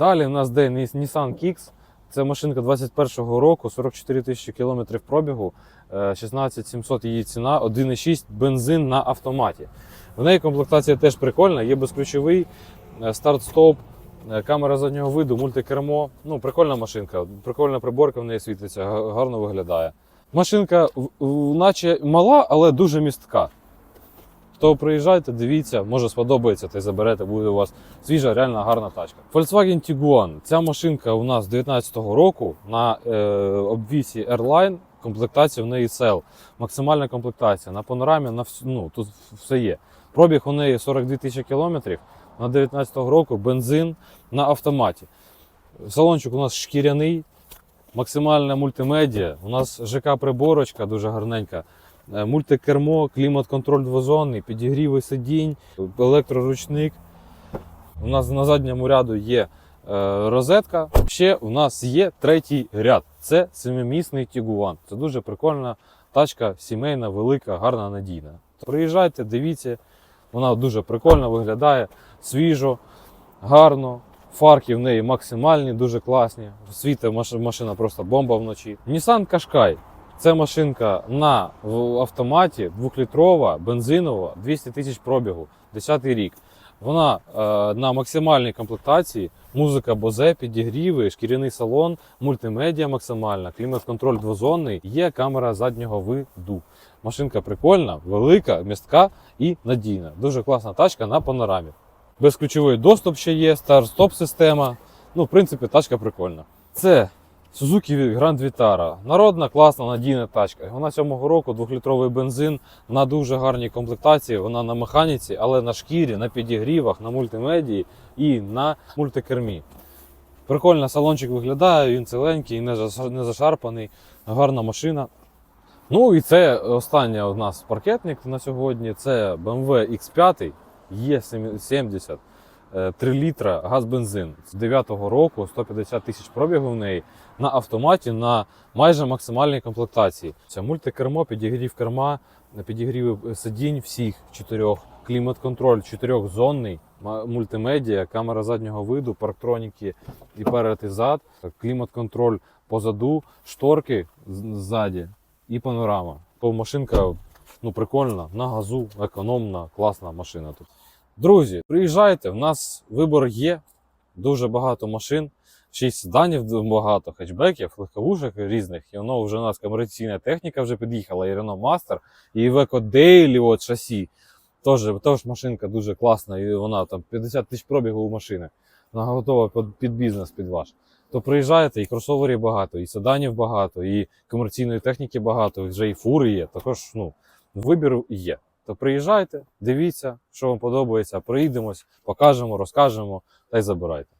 Далі у нас Nis- Nissan Kicks. Це машинка 21-го року, 44 тисячі кілометрів пробігу, е, 16 700 її ціна, 1,6 бензин на автоматі. В неї комплектація теж прикольна, є безключовий, е, старт-стоп, е, камера заднього виду, мультикермо. Ну, прикольна машинка, прикольна приборка в неї світиться, гарно виглядає. Машинка в- в- наче мала, але дуже містка. То приїжджайте, дивіться, може сподобається, та й заберете, буде у вас свіжа, реально гарна тачка. Volkswagen Tiguan. Ця машинка у нас 19-го року на е, обвісі Airline. Комплектація в неї Cell. Максимальна комплектація. На панорамі на вс- ну, тут все є. Пробіг у неї 42 тисячі кілометрів. На 19-го року бензин на автоматі. Салончик у нас шкіряний, максимальна мультимедіа. У нас ЖК-приборочка дуже гарненька. Е, Мультикермо, клімат-контроль двозонний, підігріви сидінь, електроручник. У нас на задньому ряду є е, розетка. Ще у нас є третій ряд. Це семимісний Тігуан. Це дуже прикольна тачка, сімейна, велика, гарна, надійна. Приїжджайте, дивіться, вона дуже прикольно виглядає, свіжо, гарно. Фарки в неї максимальні, дуже класні. Світа машина просто бомба вночі. Nissan Qashqai. Це машинка на автоматі, двохлітрова, бензинова, 200 тисяч пробігу, 10 рік. Вона е, на максимальній комплектації, музика Бозе, підігріви, шкіряний салон, мультимедіа максимальна, клімат-контроль двозонний, є камера заднього виду. Машинка прикольна, велика, містка і надійна. Дуже класна тачка на панорамі. Безключовий доступ ще є, старт-стоп система. Ну, в принципі, тачка прикольна. Це Suzuki Grand Vitara. Народна, класна, надійна тачка. Вона 7-го року, 2-літровий бензин на дуже гарній комплектації. Вона на механіці, але на шкірі, на підігрівах, на мультимедії і на мультикермі. Прикольно, салончик виглядає, він ціленький, не зашарпаний, гарна машина. Ну і це останній у нас паркетник на сьогодні. Це BMW X5 E70. 3 літра газ-бензин з 9-го року, 150 тисяч пробігу в неї на автоматі на майже максимальній комплектації. Це мультикермо, підігрів керма, підігрів сидінь всіх чотирьох, клімат-контроль чотирьохзонний, мультимедіа, камера заднього виду, парктроніки і перед і зад, клімат-контроль позаду, шторки ззаді і панорама. Машинка ну, прикольна, на газу, економна, класна машина тут. Друзі, приїжджайте, в нас вибор є, дуже багато машин, ще й седанів багато, хетчбеків, легковушок різних. І воно вже у нас комерційна техніка вже під'їхала, і Renault Master, і Iveco Daily от шасі. Тож, тож машинка дуже класна, і вона там 50 тисяч пробігу у машини. Вона готова під, бізнес під ваш. То приїжджайте, і кросоверів багато, і седанів багато, і комерційної техніки багато, і вже і фури є. Також ну, вибір є. То приїжджайте, дивіться, що вам подобається, проїдемось, покажемо, розкажемо та й забирайте.